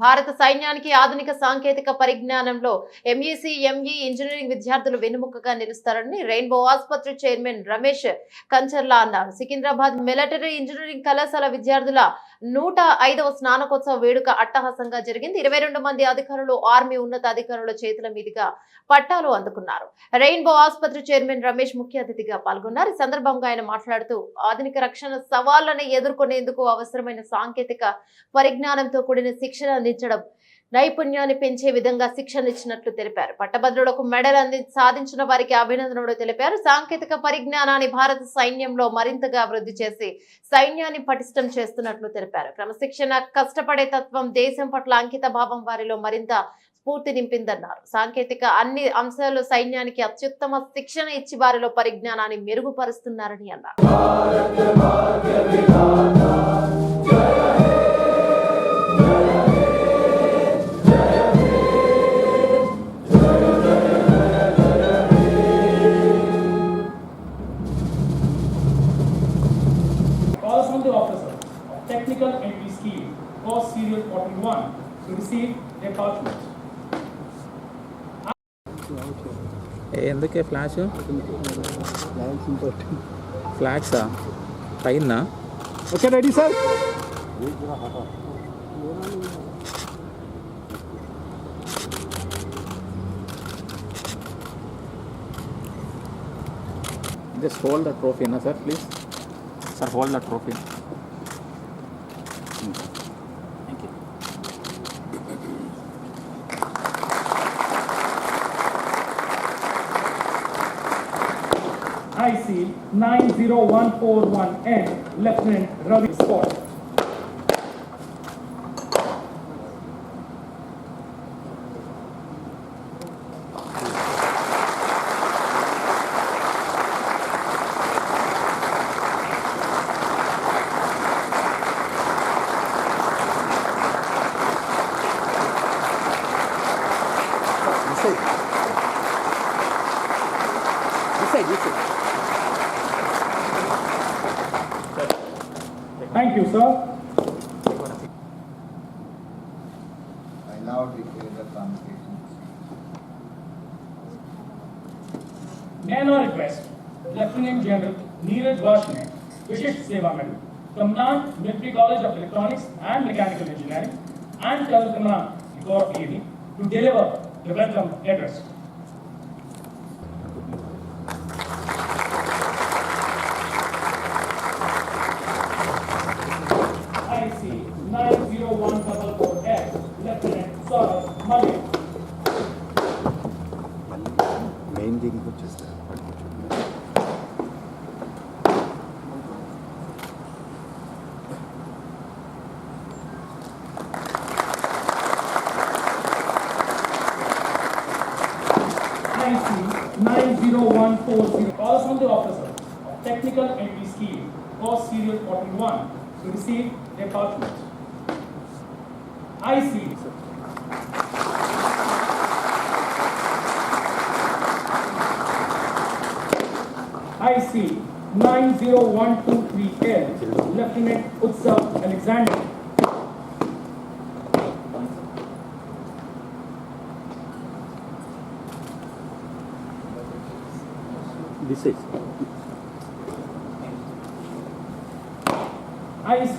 భారత సైన్యానికి ఆధునిక సాంకేతిక పరిజ్ఞానంలో ఎంఈసి ఎంఈ ఇంజనీరింగ్ విద్యార్థులు వెన్నుముకగా నిలుస్తారని రెయిన్బో ఆసుపత్రి చైర్మన్ రమేష్ కంచర్లా అన్నారు. సికింద్రాబాద్ మిలిటరీ ఇంజనీరింగ్ కళాశాల విద్యార్థుల నూట ఐదవ స్నానకోత్సవ వేడుక అట్టహాసంగా జరిగింది. ఇరవై రెండు మంది అధికారులు ఆర్మీ ఉన్నత అధికారుల చేతుల మీదుగా పట్టాలు అందుకున్నారు. రెయిన్బో ఆసుపత్రి చైర్మన్ రమేష్ ముఖ్య అతిథిగా పాల్గొన్నారు. ఈ సందర్భంగా ఆయన మాట్లాడుతూ ఆధునిక రక్షణ సవాళ్ళను ఎదుర్కొనేందుకు అవసరమైన సాంకేతిక పరిజ్ఞానంతో కూడిన శిక్షణ అందించడం నైపుణ్యాన్ని పెంచే విధంగా శిక్షణ ఇచ్చినట్లు తెలిపారు. పట్టభద్రులకు మెడల్ అంది సాధించిన వారికి అభినందనలు తెలిపారు. సాంకేతిక పరిజ్ఞానాన్ని భారత సైన్యంలో మరింతగా అభివృద్ధి చేసి సైన్యాన్ని పటిష్టం చేస్తున్నట్లు తెలిపారు. క్రమశిక్షణ కష్టపడే తత్వం దేశం పట్ల అంకిత భావం వారిలో మరింత స్ఫూర్తి నింపిందన్నారు. సాంకేతిక అన్ని అంశాలు సైన్యానికి అత్యుత్తమ శిక్షణ ఇచ్చి వారిలో పరిజ్ఞానాన్ని మెరుగుపరుస్తున్నారని అన్నారు. technical entry scheme, course serial 41, to receive their parchment. ఏ, ఎందుకే ఫ్లాష్ ఫ్లాగ్సా పైన okay ready sir just hold the trophy నా sir please sir hold the trophy IC 90141N, Lieutenant Ravi Scott. This side. This side, Thank you, sir. I now declare the convocation. May I now request Lieutenant General Neeraj Vashne, Vishish Seva Medal, Commandant Military College of Electronics and Mechanical Engineering, and Colonel Commandant Corps Navy to deliver the welcome address. IC 90140, the officer. Of technical entry scheme, course serial 41, to receive their parchment. IC IC 90123L, Lieutenant Utsav Alexander. This is. IC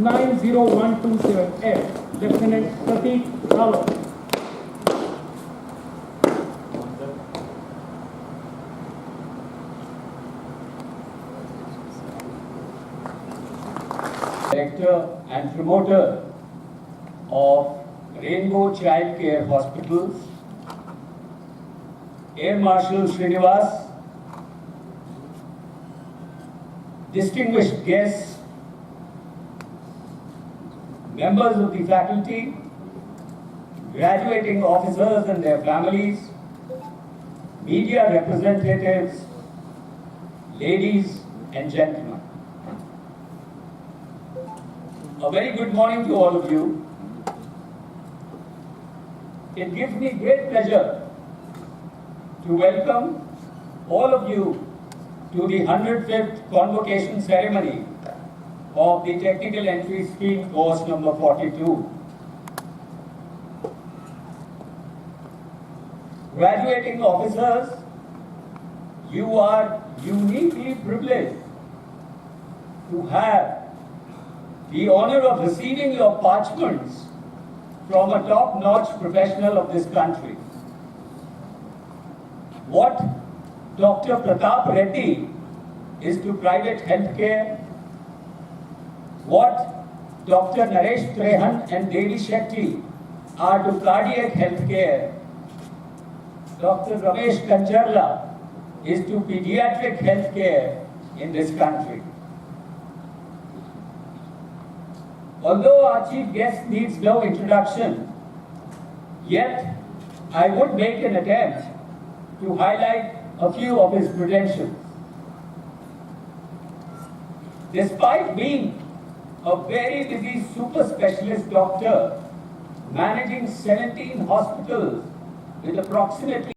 90127F, Lieutenant Pratik Rawat. Director and promoter of Rainbow Child Care Hospitals, Air Marshal Srinivas, distinguished guests, members of the faculty, graduating officers and their families, media representatives, ladies and gentlemen. A very good morning to all of you. It gives me great pleasure to welcome all of you to the 105th convocation ceremony of the Technical Entry Scheme course number 42. Graduating officers, you are uniquely privileged to have the honor of receiving your parchments from a top-notch professional of this country. What Dr. Pratap Reddy is to private healthcare, what Dr. Naresh Trehan and Devi Shetty are to cardiac healthcare, Dr. Ramesh Kancharla is to pediatric healthcare in this country. Although our chief guest needs no introduction, yet I would make an attempt to highlight a few of his credentials. Despite being a very busy super specialist doctor managing 17 hospitals with approximately